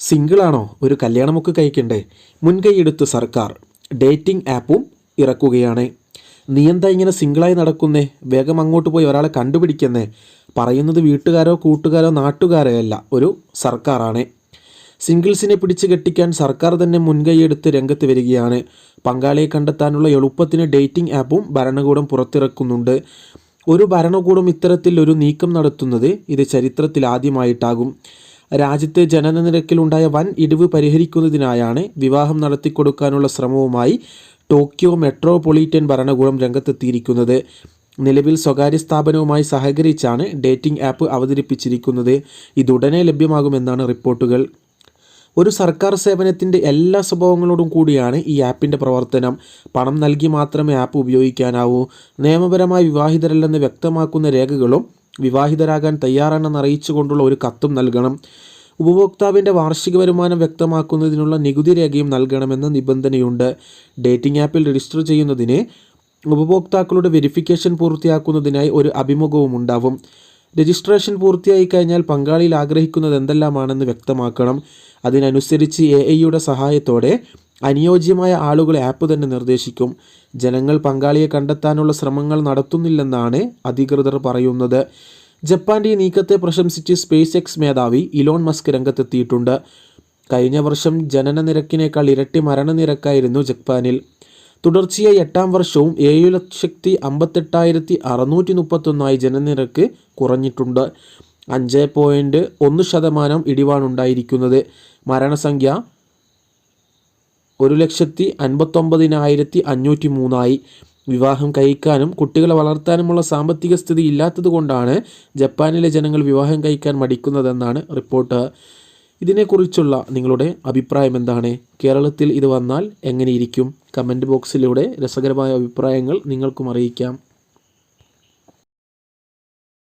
സിംഗിളാണോ? ഒരു കല്യാണമൊക്കെ കഴിക്കണ്ടേ? മുൻകൈയെടുത്ത് സർക്കാർ ഡേറ്റിംഗ് ആപ്പും ഇറക്കുകയാണ്. നീ എന്താ ഇങ്ങനെ സിംഗിളായി നടക്കുന്നേ? വേഗം അങ്ങോട്ട് പോയി ഒരാളെ കണ്ടുപിടിക്കുന്നേ. പറയുന്നത് വീട്ടുകാരോ കൂട്ടുകാരോ നാട്ടുകാരോ അല്ല ഒരു സർക്കാരാണ്. സിംഗിൾസിനെ പിടിച്ച് കെട്ടിക്കാൻ സർക്കാർ തന്നെ മുൻകൈയെടുത്ത് രംഗത്ത് വരികയാണ്. പങ്കാളിയെ കണ്ടെത്താനുള്ള എളുപ്പത്തിന് ഡേറ്റിംഗ് ആപ്പും ഭരണകൂടം പുറത്തിറക്കുന്നുണ്ട്. ഒരു ഭരണകൂടം ഇത്തരത്തിൽ ഒരു നീക്കം നടത്തുന്നത് ഇത് ചരിത്രത്തിൽ ആദ്യമായിട്ടാകും. രാജ്യത്തെ ജനന നിരക്കിലുണ്ടായ വൻ ഇടിവ് പരിഹരിക്കുന്നതിനായാണ് വിവാഹം നടത്തിക്കൊടുക്കാനുള്ള ശ്രമവുമായി ടോക്കിയോ മെട്രോപൊളിറ്റൻ ഭരണകൂടം രംഗത്തെത്തിയിരിക്കുന്നത്. നിലവിൽ സ്വകാര്യ സ്ഥാപനവുമായി സഹകരിച്ചാണ് ഡേറ്റിംഗ് ആപ്പ് അവതരിപ്പിച്ചിരിക്കുന്നത്. ഇതുടനെ ലഭ്യമാകുമെന്നാണ് റിപ്പോർട്ടുകൾ. ഒരു സർക്കാർ സേവനത്തിന്റെ എല്ലാ സ്വഭാവങ്ങളോടും കൂടിയാണ് ഈ ആപ്പിന്റെ പ്രവർത്തനം. പണം നൽകി മാത്രമേ ആപ്പ് ഉപയോഗിക്കാനാവൂ. നിയമപരമായി വിവാഹിതരല്ലെന്ന് വ്യക്തമാക്കുന്ന രേഖകളും വിവാഹിതരാകാൻ തയ്യാറാണെന്ന് അറിയിച്ചുകൊണ്ടുള്ള ഒരു കത്തും നൽകണം. ഉപഭോക്താവിന്റെ വാർഷിക വരുമാനം വ്യക്തമാക്കുന്നതിനുള്ള നികുതി രേഖയും നൽകണമെന്ന നിബന്ധനയുണ്ട്. ഡേറ്റിംഗ് ആപ്പിൽ രജിസ്റ്റർ ചെയ്യുന്നതിന് ഉപഭോക്താക്കളുടെ വെരിഫിക്കേഷൻ പൂർത്തിയാക്കുന്നതിനായി ഒരു അഭിമുഖവും ഉണ്ടാവും. രജിസ്ട്രേഷൻ പൂർത്തിയായി കഴിഞ്ഞാൽ പങ്കാളിയിൽ ആഗ്രഹിക്കുന്നത് എന്തെല്ലാമാണെന്ന് വ്യക്തമാക്കണം. അതിനനുസരിച്ച് എ ഐയുടെ സഹായത്തോടെ അനുയോജ്യമായ ആളുകളെ ആപ്പ് തന്നെ നിർദ്ദേശിക്കും. ജനങ്ങൾ പങ്കാളിയെ കണ്ടെത്താനുള്ള ശ്രമങ്ങൾ നടത്തുന്നില്ലെന്നാണ് അധികൃതർ പറയുന്നത്. ജപ്പാന്റെ ഈ നീക്കത്തെ പ്രശംസിച്ച് സ്പേസ് എക്സ് മേധാവി ഇലോൺ മസ്ക് രംഗത്തെത്തിയിട്ടുണ്ട്. കഴിഞ്ഞ വർഷം ജനന നിരക്കിനേക്കാൾ ഇരട്ടി മരണനിരക്കായിരുന്നു ജപ്പാനിൽ. തുടർച്ചയായി എട്ടാം വർഷവും ഏഴ് ലക്ഷത്തി അമ്പത്തെട്ടായിരത്തി അറുന്നൂറ്റി മുപ്പത്തൊന്നായി ജനനിരക്ക് കുറഞ്ഞിട്ടുണ്ട്. അഞ്ച് പോയിന്റ് ഒന്ന് ശതമാനം ഇടിവാണുണ്ടായിരിക്കുന്നത് മരണസംഖ്യ ഒരു ലക്ഷത്തി അൻപത്തൊമ്പതിനായിരത്തി അഞ്ഞൂറ്റി മൂന്നായി വിവാഹം കഴിക്കാനും കുട്ടികളെ വളർത്താനുമുള്ള സാമ്പത്തിക സ്ഥിതി ഇല്ലാത്തതുകൊണ്ടാണ് ജപ്പാനിലെ ജനങ്ങൾ വിവാഹം കഴിക്കാൻ മടിക്കുന്നതെന്നാണ് റിപ്പോർട്ട്. ഇതിനെക്കുറിച്ചുള്ള നിങ്ങളുടെ അഭിപ്രായം എന്താണ്? കേരളത്തിൽ ഇത് വന്നാൽ എങ്ങനെയിരിക്കും? കമന്റ് ബോക്സിലൂടെ രസകരമായ അഭിപ്രായങ്ങൾ നിങ്ങൾക്കും അറിയിക്കാം.